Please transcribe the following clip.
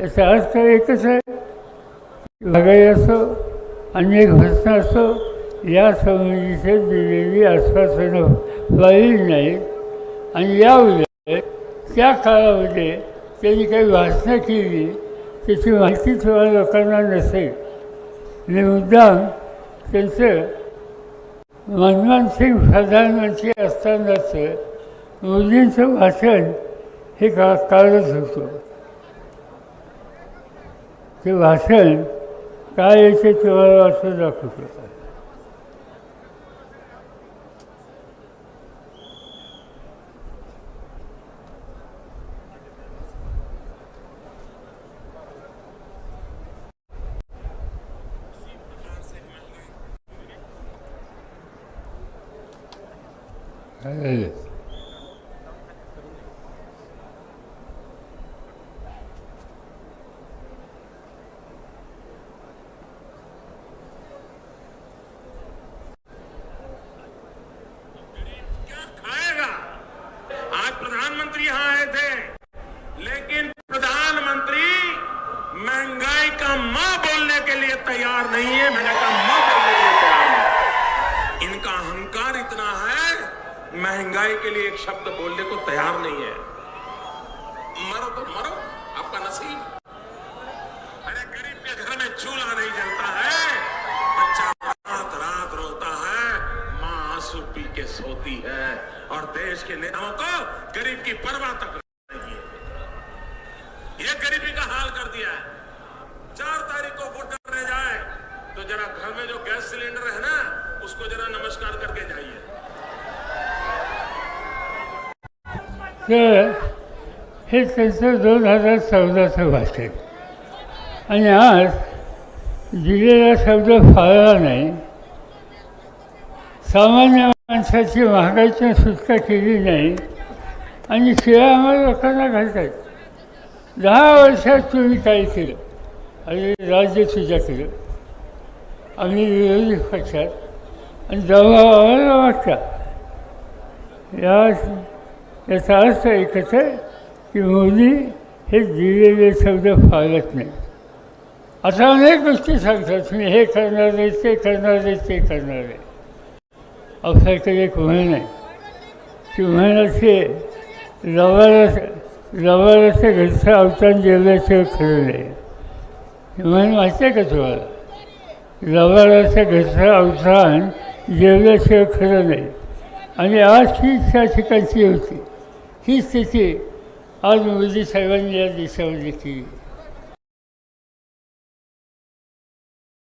याचा अर्थ एकच आहे. लगाई असो अनेक प्रश्न असो या संबंधीचे दिलेली आश्वासनं व्हायली नाहीत. आणि या उलट त्या काळामध्ये त्यांनी काही भाषणं केली त्याची माहिती थोड्या लोकांना नसेल. आणि मुद्दाम त्यांचं मनमोहन सिंग प्रधानमंत्री असतानाचं मोदींचं भाषण हे का काढत होतं. ते भाषण काय याचे तुम्हाला असं दाखवतो काय झालं? महँगाई का माँ बोलने के लिए तैयार नहीं है। मैंने कहा, माँ बोलने के लिए तैयार नहीं इनका अहंकार इतना है, महँगाई के लिए एक शब्द बोलने को तैयार नहीं है। मरो तो मरो, आपका नसीब। अरे, गरीब के घर में चूल्हा नहीं जलता है। बच्चा रात रात रोता है। माँ आँसू पी के सोती है। और देश के नेताओं को गरीब की परवाह तक नहीं है। ये गरीबी का हाल कर दिया है। को वोट रह जाए तो जरा घर में जो गैस सिलेंडर है ना उसको जरा नमस्कार करके जाइए। हे त्यांचं दोन हजार चौदाचं भाषण आणि आज दिलेला शब्द फाळला नाही। सामान्य माणसाची महागाईची सुटका केली नाही। आणि शिवाय आम्हाला लोकांना घालतात। दहा वर्षात तुम्ही काय केलं? आणि राज्य तुझ्या केलं. आम्ही विरोधी पक्षात आणि दबाव आम्हाला वाटता या याचा अर्थ एकच आहे की मोदी हे दिलेले शब्द फाळत नाही आता अनेक गोष्टी सांगतात मी हे करणार आहे ते करणार आहे ते करणार आहे आपल्याकडे एक म्हण आहे ती म्हण अशी लवाराचं लवाराचं घरचं अवतान जेवल्याशिवाय खरं नाही. म्हणून म्हण माहिती आहे का तुम्हाला? लवाराचं घसरा अवसान जेवल्याशिवाय खरं नाही. आणि आज ही त्या ठिकाणची होती. ही स्थिती आज मोदी साहेबांनी या देशामध्ये केली